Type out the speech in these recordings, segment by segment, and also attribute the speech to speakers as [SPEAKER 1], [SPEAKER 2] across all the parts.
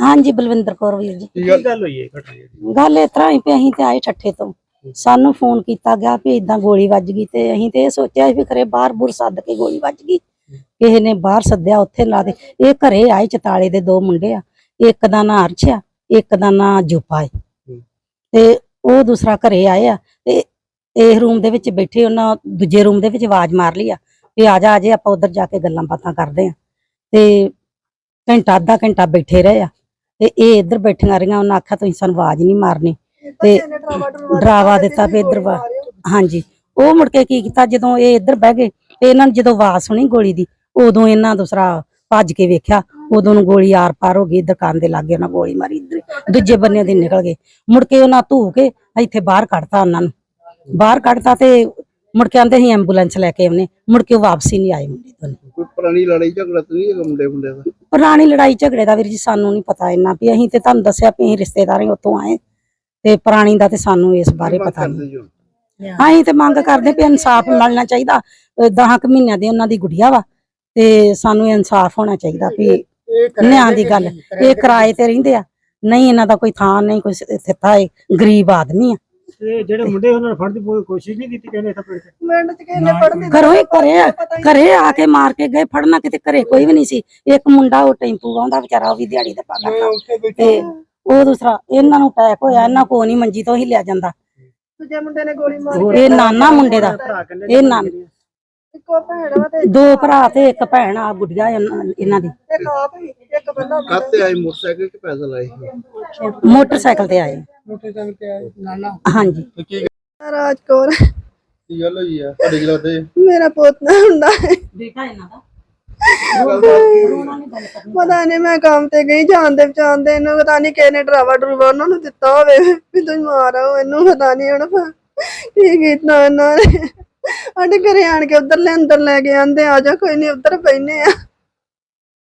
[SPEAKER 1] ਹਾਂਜੀ ਬਲਵਿੰਦਰ ਕੌਰ ਵੀਰ ਜੀ।
[SPEAKER 2] ਕੀ ਗੱਲ ਹੋਈ ਹੈ ਘਟਨਾ
[SPEAKER 1] ਗੱਲ ਇਸ ਤਰ੍ਹਾਂ ਹੀ ਵੀ ਅਸੀਂ ਤੇ ਆਏ ਠੱਠੇ ਤੋਂ। ਸਾਨੂੰ ਫੋਨ ਕੀਤਾ ਗਿਆ ਵੀ ਇਦਾਂ ਗੋਲੀ ਵੱਜ ਗਈ ਤੇ ਅਸੀਂ ਤੇ ਇਹ ਸੋਚਿਆ ਸੀ ਵੀ ਖਰੇ ਬਾਹਰ ਬੁਰ ਸੱਦ ਕੇ ਗੋਲੀ ਵੱਜ ਗਈ। ਕਿਸੇ ਨੇ ਬਾਹਰ ਸੱਦਿਆ ਉੱਥੇ ਲਾ ਦੇ। ਇਹ ਘਰੇ ਆਏ ਚਤਾਲੇ ਦੇ ਦੋ ਮੁੰਡੇ ਆ। ਇੱਕ ਦਾ ਨਾਂ ਅਰਸ਼ ਆ ਇੱਕ ਦਾ ਨਾਂ ਜੁਪਾ ਹੈ। ਤੇ ਉਹ ਦੂਸਰਾ ਘਰੇ ਆਏ ਆ ਤੇ ਇਹ ਰੂਮ ਦੇ ਵਿੱਚ ਬੈਠੇ ਉਹਨਾਂ ਦੂਜੇ ਰੂਮ ਦੇ ਵਿੱਚ ਆਵਾਜ਼ ਮਾਰ ਲਈ ਆ ਵੀ ਆ ਜਾ ਆ ਜੇ ਆਪਾਂ ਉਧਰ ਜਾ ਕੇ ਗੱਲਾਂ ਬਾਤਾਂ ਕਰਦੇ ਆ। ਤੇ ਘੰਟਾ ਅੱਧਾ ਘੰਟਾ ਬੈਠੇ ਰਹੇ ਆ। ਤੇ ਇਹ ਇੱਧਰ ਬੈਠੀਆਂ ਰਹੀਆਂ ਉਹਨਾਂ ਆਖਿਆ ਤੁਸੀਂ ਸਾਨੂੰ ਆਵਾਜ਼ ਨਹੀਂ ਮਾਰਨੀ। ਤੇ ਡਰਾਵਾ ਦਿੱਤਾ ਵੀ ਇੱਧਰ ਵਾ ਹਾਂਜੀ। ਉਹ ਮੁੜ ਕੇ ਕੀ ਕੀਤਾ ਜਦੋਂ ਇਹ ਇੱਧਰ ਬਹਿ ਗਏ ਤੇ ਇਹਨਾਂ ਨੇ ਜਦੋਂ ਆਵਾਜ਼ ਸੁਣੀ ਗੋਲੀ ਦੀ ਉਦੋਂ ਇਹਨਾਂ ਦੂਸਰਾ ਭੱਜ ਕੇ ਵੇਖਿਆ ਉਦੋਂ ਨੂੰ ਗੋਲੀ ਆਰ ਪਾਰ ਹੋ ਗਈ ਦੁਕਾਨ ਦੇ ਲਾਗੇ ਉਹਨਾਂ ਗੋਲੀ ਮਾਰੀ ਇੱਧਰ ਦੂਜੇ ਬੰਨੇ ਦੀ ਨਿਕਲ ਗਏ। ਮੁੜ ਕੇ ਉਹਨਾਂ ਧੂ ਕੇ ਇੱਥੇ ਬਾਹਰ ਕੱਢਤਾ ਉਹਨਾਂ ਨੂੰ। ਬਾਹਰ ਕੱਢਤਾ ਤੇ ਮੁੜ ਕੇ ਆਂਦੇ ਸੀ ਐਂਬੂਲੈਂਸ ਲੈ ਕੇ ਆਉਨੇ ਮੁੜ ਕੇ ਉਹ ਵਾਪਸੀ ਨਹੀਂ ਆਏ ਮੁੰਡੇ ਦੋਨੇ
[SPEAKER 2] ਕੋਈ ਪੁਰਾਣੀ ਲੜਾਈ ਝਗੜਾ ਤਾਂ ਨਹੀਂ ਹੈਗਾ ਮੁੰਡੇ ਮੁੰਡੇ ਦਾ?
[SPEAKER 1] ਪੁਰਾਣੀ ਲੜਾਈ ਝਗੜੇ ਦਾ ਵੀਰ ਜੀ ਸਾਨੂੰ ਨਹੀਂ ਪਤਾ ਇੰਨਾ ਵੀ। ਅਸੀਂ ਤੇ ਤੁਹਾਨੂੰ ਦੱਸਿਆ ਵੀ ਅਸੀਂ ਰਿਸ਼ਤੇਦਾਰ ਹੀ ਉੱਥੋਂ ਆਏ। ਤੇ ਪੁਰਾਣੀ ਦਾ ਤੇ ਸਾਨੂੰ ਇਸ ਬਾਰੇ
[SPEAKER 2] ਮੰਗ
[SPEAKER 1] ਪਤਾ ਨਹੀਂ। ਅਸੀਂ ਤੇ ਮੰਗ ਕਰਦੇ ਵੀ ਇਨਸਾਫ ਮਿਲਣਾ ਚਾਹੀਦਾ। 10 ਕੁ ਮਹੀਨਿਆਂ ਦੀ ਉਹਨਾਂ ਦੀ ਗੁੜੀਆ ਵਾ। ਤੇ ਸਾਨੂੰ ਇਨਸਾਫ ਹੋਣਾ ਚਾਹੀਦਾ ਵੀ ਨਿਆਂ ਦੀ ਗੱਲ। ਇਹ ਕਿਰਾਏ ਤੇ ਰਹਿੰਦੇ ਆ। ਨਹੀਂ ਇਹਨਾਂ ਦਾ ਕੋਈ ਥਾਂ ਨਹੀਂ ਕੋਈ ਥਿੱਤਾ ਹੈ ਗਰੀਬ ਆਦਮੀ ਆ।
[SPEAKER 3] ਤੇ ਜਿਹੜੇ ਮੁੰਡੇ ਉਹਨਾਂ ਨੂੰ ਫੜਨ ਦੀ ਕੋਈ ਕੋਸ਼ਿਸ਼ ਨਹੀਂ ਕੀਤੀ ਕਹਿੰਦੇ ਇੱਥੇ ਪਿੰਡ 'ਚ
[SPEAKER 4] ਮਿੰਟ ਚ ਕਿਸੇ ਨੇ ਦੀ
[SPEAKER 1] ਘਰੋਂ ਹੀ ਘਰੇ ਆ ਘਰੇ ਆ ਕੇ ਮਾਰ ਕੇ ਗਏ ਫੜਨਾ ਕਿਤੇ ਘਰੇ ਕੋਈ ਵੀ ਨਹੀਂ ਸੀ। ਇੱਕ ਮੁੰਡਾ ਉਹ ਟੈਂਪੂ ਆਉਂਦਾ ਵਿਚਾਰਾ ਉਹ ਵੀ ਦਿਹਾੜੀ ਦਾ ਪਾਦਾ ਤੇ ਉਹ ਦੂਸਰਾ ਇਹਨਾਂ ਨੂੰ ਅਟੈਕ ਹੋਇਆ ਇਹਨਾਂ ਕੋ ਨਹੀਂ ਮੰਜੀ ਤੋਂ ਹੀ ਲਿਆ ਜਾਂਦਾ।
[SPEAKER 4] ਦੂਜੇ ਮੁੰਡੇ ਨੇ ਗੋਲੀ ਮਾਰੀ
[SPEAKER 1] ਇਹ ਨਾਨਾ ਮੁੰਡੇ ਦਾ। ਇਹ ਨਾਨ
[SPEAKER 4] ਇੱਕੋ ਭੈਣ ਵਾ ਤੇ
[SPEAKER 1] ਦੋ ਭਰਾ ਤੇ ਇੱਕ ਭੈਣ ਆ ਗੁੱਡੀਆ ਇਹਨਾਂ ਇਹਨਾਂ ਦੀ।
[SPEAKER 4] ਇੱਕ ਆਪ ਹੀ ਇੱਕ ਬੰਦਾ
[SPEAKER 2] ਕਾਤੇ ਆਏ? ਮੋਟਰਸਾਈਕਲ ਕਿ ਪੈਦਲ ਆਏ?
[SPEAKER 1] ਮੋਟਰਸਾਈਕਲ ਤੇ ਆਏ।
[SPEAKER 4] ਮੋਟਰਸਾਈਕਲ ਤੇ ਆਇਆ ਨਾਨਾ।
[SPEAKER 1] ਹਾਂਜੀ।
[SPEAKER 2] ਕੀ
[SPEAKER 4] ਰਾਜਕੌਰ
[SPEAKER 2] ਕੀ ਗੱਲ ਹੋਈ ਆ? ਤੁਹਾਡੇ ਕੀ ਲੱਗਦੇ?
[SPEAKER 4] ਮੇਰਾ ਪੁੱਤ ਨਾ ਹੁੰਦਾ ਹੈ।
[SPEAKER 1] ਬੇਟਾ ਇਹਨਾਂ ਦਾ।
[SPEAKER 4] ਪਤਾ ਨਹੀਂ ਮੈਂ ਕੰਮ ਤੇ ਗਈ ਜਾਂਦੇ ਜਾਂਦੇ ਇਹਨੂੰ ਪਤਾ ਨਹੀਂ ਕਿਹਨੇ ਨੇ ਡਰਾਵਾ ਡਰੂਵਾ ਉਹਨਾਂ ਨੂੰ ਦਿੱਤਾ ਹੋਵੇ ਵੀ ਤੁਸੀਂ ਮਾਰੋ ਇਹਨੂੰ ਪਤਾ ਨਹੀਂ ਹੁਣ। ਕੀ ਕੀਤਾ ਇਹਨਾਂ ਨੇ? ਸਾਡੇ ਘਰੇ ਆਣ ਕੇ ਉਧਰ ਲੈ ਅੰਦਰ ਲੈ ਕੇ ਆਂਦੇ ਆ ਜਾ ਕੋਈ ਨਹੀਂ ਉਧਰ ਬੈਨੇ ਆ।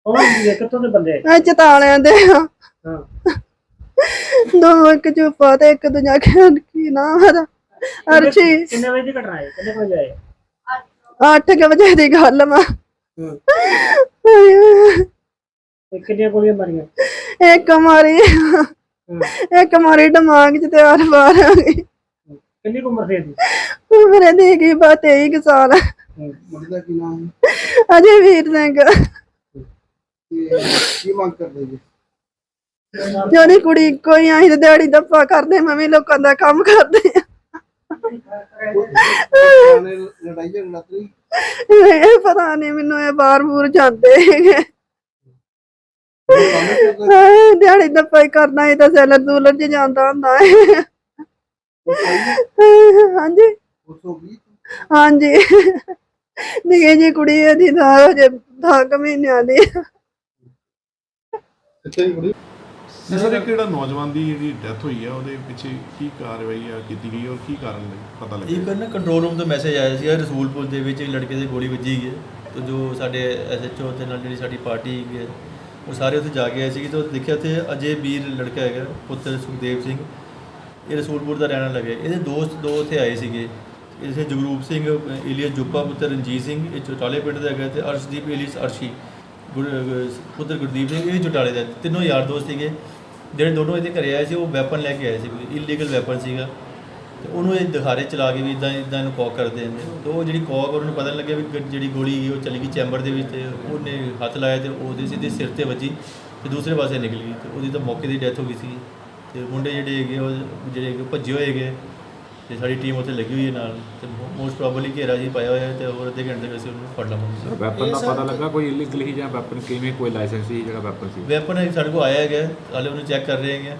[SPEAKER 3] ਉਹ ਵੀ ਕਿੱਥੋਂ ਦੇ ਬੰਦੇ?
[SPEAKER 4] ਇਹ ਚਤਾਲਿਆਂ ਦੇ ਆ।
[SPEAKER 3] ਹਾਂ।
[SPEAKER 4] ਦੋ ਇੱਕ ਚੁੱਪਾ ਤੇ ਇੱਕ ਦੂਜਾ ਖਿਆਲ ਕੀ ਨਾ ਹਰਾ ਅਰਸ਼ੀ।
[SPEAKER 3] ਕਿੰਨੇ ਵਜੇ ਦੀ ਘਟਨਾ ਹੈ? ਕਿੰਨੇ ਕੁ ਵਜੇ ਆਏ?
[SPEAKER 4] 8 ਵਜੇ ਦੀ ਗੱਲ ਵਾ
[SPEAKER 3] ਤੇ ਕਿੰਨੀਆਂ ਗੋਲੀਆਂ ਮਾਰੀਆਂ?
[SPEAKER 4] ਇੱਕ ਮਾਰੀ। ਇੱਕ ਮਾਰੀ ਦਿਮਾਗ 'ਚ ਤੇ ਆਰ ਪਾਰ ਆ ਗਈ।
[SPEAKER 3] ਕਿੰਨੀ ਕੁ ਉਮਰ ਸੀ ਇਹਦੀ?
[SPEAKER 4] ਉਮਰੇ ਦੀ ਗਈ ਬਾ 23 ਕੁ ਸਾਲ।
[SPEAKER 2] ਮੁੰਡੇ ਦਾ ਕੀ ਨਾਮ
[SPEAKER 4] ਅਜੇ ਵੀਰ ਸਿੰਘ।
[SPEAKER 2] ਕੀ ਕੀ ਮੰਗ ਕਰਦੇ ਜੀ?
[SPEAKER 4] ਜਿਹੜੀ ਕੁੜੀ ਕੋਈ ਆਈ ਤੇ ਦਿਹਾੜੀ ਦੱਪਾ ਕਰਦੇ ਮੈਂ ਵੀ ਲੋਕਾਂ ਦਾ ਕੰਮ ਕਰਦੇ ਆ।
[SPEAKER 2] ਪੁਰਾਣੇ ਲੜਾਈ ਝਗੜਾ ਤਾਂ ਨਹੀਂ
[SPEAKER 4] ਇਹ ਪਤਾ ਨਹੀਂ ਮੈਨੂੰ ਇਹ ਬਾਹਰ ਬੂਰ ਜਾਂਦੇ ਹੈਗੇ।
[SPEAKER 2] ਕੰਮ ਕਰਦਾ
[SPEAKER 4] ਆਹ, ਦਿਹਾੜੀ ਦੱਪਾ ਹੀ ਕਰਨਾ ਇਹ ਤਾਂ ਸੈਲਰ ਦੂਲਰ 'ਚ ਜਾਂਦਾ ਹੁੰਦਾ ਹੈ ਹਾਂਜੀ। ਹਾਂਜੀ। ਨਿੱਕੀ ਜੀ ਕੁੜੀ ਇਹਦੀ ਦਾ ਹਜੇ 10 ਮਹੀਨਿਆਂ ਦੀ।
[SPEAKER 5] ਸਰ ਇੱਕ ਜਿਹੜਾ ਨੌਜਵਾਨ ਦੀ ਜਿਹੜੀ ਡੈਥ ਹੋਈ ਆ? ਉਹਦੇ ਪਿੱਛੇ ਕੀ ਕਾਰਵਾਈ ਆ ਕੀਤੀ ਗਈ ਔਰ ਕੀ ਕਾਰਨ ਪਤਾ ਲੱਗਿਆ?
[SPEAKER 6] ਇੱਕ ਨਾ ਕੰਟਰੋਲ ਰੂਮ ਤੋਂ ਮੈਸੇਜ ਆਇਆ ਸੀ ਰਸੂਲਪੁਰ ਦੇ ਵਿੱਚ ਇੱਕ ਲੜਕੇ ਦੀ ਗੋਲੀ ਵੱਜੀ ਗਈ ਹੈ। ਤੇ ਜੋ ਸਾਡੇ ਐਸਐਚਓ ਦੇ ਨਾਲ ਜਿਹੜੀ ਸਾਡੀ ਪਾਰਟੀ ਹੈਗੀ ਉਹ ਸਾਰੇ ਉੱਥੇ ਜਾ ਕੇ ਆਏ ਸੀ ਤੇ ਉਹ ਦੇਖਿਆ ਤੇ ਅਜੇ ਵੀਰ ਲੜਕਾ ਹੈਗਾ ਪੁੱਤਰ ਸੁਖਦੇਵ ਸਿੰਘ। ਇਹ ਰਸੂਲਪੁਰ ਦਾ ਰਹਿਣ ਵਾਲਾ ਹੈਗਾ ਇਹਦੇ ਦੋਸਤ ਦੋ ਉੱਥੇ ਆਏ ਸੀਗੇ। ਇਸੇ ਜਗਰੂਪ ਸਿੰਘ, ਇਲੀਅਸ ਜੁੱਪਾ, ਪੁੱਤਰ ਰਣਜੀਤ ਸਿੰਘ, ਇਹ ਚੋਟਾਲੇ ਪਿੰਡ ਦਾ ਹੈਗਾ ਤੇ ਅਰਸ਼ਦੀਪ, ਇਲੀਅਸ, ਅਰਸ਼ੀ, ਗੁਰ- ਪੁੱਤਰ ਗੁਰਦੀਪ ਸਿੰਘ, ਇਹ ਚੋਟਾਲੇ ਦਾ ਤਿੰਨੋਂ ਯਾਰ ਦੋਸਤ ਸੀਗੇ। ਜਿਹੜੇ ਦੋਨੋਂ ਇਹਦੇ ਘਰੇ ਆਏ ਸੀ, ਉਹ ਵੈਪਨ ਲੈ ਕੇ ਆਏ ਸੀ, ਕੋਈ ਇਲੀਗਲ ਵੈਪਨ ਸੀਗਾ। ਤੇ ਉਹਨੂੰ ਇਹ ਦਿਖਾਰੇ ਚਲਾ ਕੇ ਵੀ ਇਦਾਂ ਇਦਾਂ ਇਹਨੂੰ ਕੌਕ ਕਰਦੇ ਨੇ ਤੇ ਉਹ ਜਿਹੜੀ ਕੌਕ ਉਹਨੂੰ ਪਤਾ ਨਹੀਂ ਲੱਗਿਆ ਵੀ ਗ- ਜਿਹੜੀ ਗੋਲੀ ਉਹ ਚਲੀ ਗਈ ਚੈਂਬਰ ਦੇ ਵਿੱਚ ਤੇ ਉਹਨੇ ਹੱਥ ਲਾਇਆ ਤੇ ਉਹਦੇ ਸਿੱਧੇ ਸਿਰ ਤੇ ਵੱਜੀ ਤੇ ਦੂਸਰੇ ਪਾਸੇ ਨਿਕਲ। ਗਈ ਤੇ ਉਹਦੀ ਤਾਂ ਮੌਕੇ ਦੀ ਡੈਥ ਹੋ ਗਈ ਸੀ ਤੇ ਮੁੰਡੇ ਜਿਹੜੇ ਹੈਗੇ ਉਹ ਜਿਹੜੇ ਹੈਗੇ ਭੱਜੇ ਹੋਏ ਹੈਗੇ ਤੇ ਸਾਡੀ ਟੀਮ ਉੱਥੇ ਲੱਗੀ ਹੋਈ ਹੈ ਨਾਲ ਤੇ ਮੋਸਟ ਪ੍ਰੋਬਬਲੀ ਘੇਰਾ ਜੀ ਪਾਇਆ ਹੋਇਆ ਹੈ ਤੇ ਹੋਰ ਅੱਧੇ ਘੰਟੇ ਵਿੱਚ ਅਸੀਂ ਉਹਨੂੰ ਫੜ ਲਵਾਂਗੇ
[SPEAKER 7] ਵੈਪਨ ਦਾ ਪਤਾ ਲੱਗਾ ਕੋਈ ਇਲੀਗਲ ਹੀ ਜਾਂ ਵੈਪਨ ਕਿਵੇਂ ਕੋਈ ਲਾਇਸੈਂਸ ਸੀ ਜਿਹੜਾ ਵੈਪਨ ਸੀ?
[SPEAKER 6] ਵੈਪਨ ਸਾਡੇ ਕੋਲ ਆਇਆ ਹੈਗਾ ਹਾਲੇ ਉਹਨੂੰ ਚੈੱਕ ਕਰ ਰਹੇ ਹੈਗੇ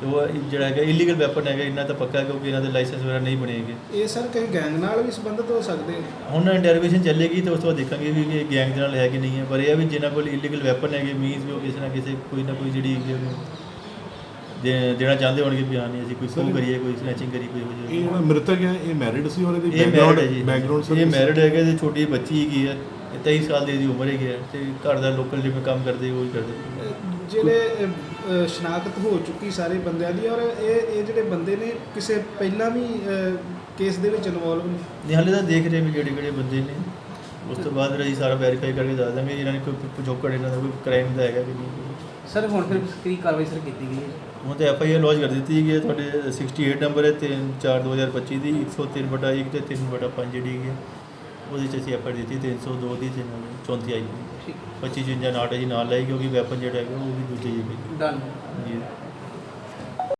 [SPEAKER 6] ਤੇ ਉਹ ਜਿਹੜਾ ਹੈਗਾ ਇਲੀਗਲ ਵੈਪਨ ਹੈਗਾ ਇੰਨਾ ਤਾਂ ਪੱਕਾ ਹੈ ਕਿਉਂਕਿ ਇਹਨਾਂ ਦੇ ਲਾਇਸੈਂਸ ਵਗੈਰਾ ਨਹੀਂ ਬਣੇ ਹੈਗੇ।
[SPEAKER 8] ਇਹ ਸਰ ਕਈ ਗੈਂਗ ਨਾਲ ਵੀ ਸੰਬੰਧਿਤ ਹੋ ਸਕਦੇ ਨੇ?
[SPEAKER 6] ਹੁਣ ਇੰਟਰੋਗੇਸ਼ਨ ਚੱਲੇਗੀ ਤੇ ਉਸ ਤੋਂ ਬਾਅਦ ਦੇਖਾਂਗੇ ਵੀ ਇਹ ਗੈਂਗ ਦੇ ਨਾਲ ਹੈ ਕਿ ਨਹੀਂ ਹੈ। ਪਰ ਇਹ ਆ ਵੀ ਜਿਨ੍ਹਾਂ ਕੋਲ ਇਲੀਗਲ ਵੈਪਨ ਹੈਗੇ ਮੀਨਸ ਵੀ ਉਹ ਕਿਸੇ ਨਾ ਕਿਸੇ ਕੋਈ ਨਾ ਕੋਈ ਜਿਹੜੀ ਹੈਗੀ ਉਹਨੂੰ ਦੇ- ਦੇਣਾ ਚਾਹੁੰਦੇ ਹੋਣਗੇ ਵੀ ਹਾਂ ਨਹੀਂ ਅਸੀਂ ਕੋਈ ਖੋਹ ਕਰੀਏ ਕੋਈ ਸਨੈਚਿੰਗ ਕਰੀ ਕੋਈ ਹੋ
[SPEAKER 5] ਇਹ
[SPEAKER 6] ਜਾਏ
[SPEAKER 5] ਜਿਹੜਾ ਮ੍ਰਿਤਕ ਹੈ ਇਹ ਮੈਰਿਡ ਸੀ ਔਰ ਇਹਦੀ
[SPEAKER 6] ਇਹ ਮੈਰਿਡ ਹੈ ਜੀ।
[SPEAKER 5] ਬੈਕਗ੍ਰਾਉਂਡ
[SPEAKER 6] ਇਹ ਮੈਰਿਡ ਹੈਗੇ ਤੇ ਛੋਟੀ ਬੱਚੀ ਹੈਗੀ ਹੈ ਇਹ 23 ਸਾਲ ਦੀ ਇਹਦੀ ਉਮਰ ਹੈਗੀ ਹੈ ਤੇ ਘਰ ਦਾ ਲੋਕਲ ਜਿਵੇਂ ਕੰਮ ਕਰਦੇ ਉਹ ਹੀ ਕਰਦੇ।
[SPEAKER 8] ਜਿਹੜੇ ਅਹ, ਅਹ, ਸ਼ਨਾਖਤ ਹੋ ਚੁੱਕੀ ਸਾਰੇ ਬੰਦਿਆਂ ਦੀ ਔਰ ਇਹ ਇਹ ਜਿਹੜੇ ਬੰਦੇ ਨੇ ਕਿਸੇ ਪਹਿਲਾਂ ਵੀ ਕੇਸ ਦੇ ਵਿੱਚ ਇਨਵੋਲਵ ਨੇ?
[SPEAKER 6] ਨਹੀਂ ਹਾਲੇ ਤਾਂ ਦੇਖ ਰਹੇ ਵੀ ਕਿਹੜੇ ਕਿਹੜੇ ਬੰਦੇ ਨੇ। ਉਸ ਤੋਂ ਬਾਅਦ ਅਸੀਂ ਸਾਰਾ ਵੈਰੀਫਾਈ ਕਰਕੇ ਦੱਸ ਦਾਂਗੇ ਇਹਨਾਂ ਨੇ ਕੋਈ ਪਿਛੋਕੜ ਇਹਨਾਂ ਦਾ ਕੋਈ ਕ੍ਰਾਈਮ ਦਾ ਹੈਗਾ ਕਿ ਨਹੀਂ।
[SPEAKER 9] ਸਰ ਹੁਣ ਫਿਰ ਕੀ ਕਾਰਵਾਈ ਸਰ ਕੀਤੀ ਗਈ ਹੈ?
[SPEAKER 6] ਹੁਣ ਤੇ ਐਫ ਆਈ ਆਰ ਲੌਂਚ ਕਰ ਦਿੱਤੀ ਗਈ ਹੈ ਤੁਹਾਡੇ 68 ਨੰਬਰ ਹੈ 3 4 2025 ਦੀ 103 ਬਟਾ 1 ਤੇ 3 ਬਟਾ 5 ਜਿਹੜੀ ਹੈ। ਉਹਦੇ ਚ ਅਸੀਂ ਐਫ ਆਈ ਦਿੱਤੀ 302 ਦੀ ਤੇ ਨਾਲ 34 ਆਈ
[SPEAKER 9] ਠੀਕ।
[SPEAKER 6] 25 55 ਨਾਟ ਹੈ ਜੀ ਨਾਲ ਲਾਈ ਕਿਉਂਕਿ ਵੈਪਨ ਜਿਹੜਾ ਹੈਗਾ ਉਹ ਵੀ ਦੂਜੇ ਹੀ ਹੈ
[SPEAKER 9] ਡਨ
[SPEAKER 6] ਜੀ।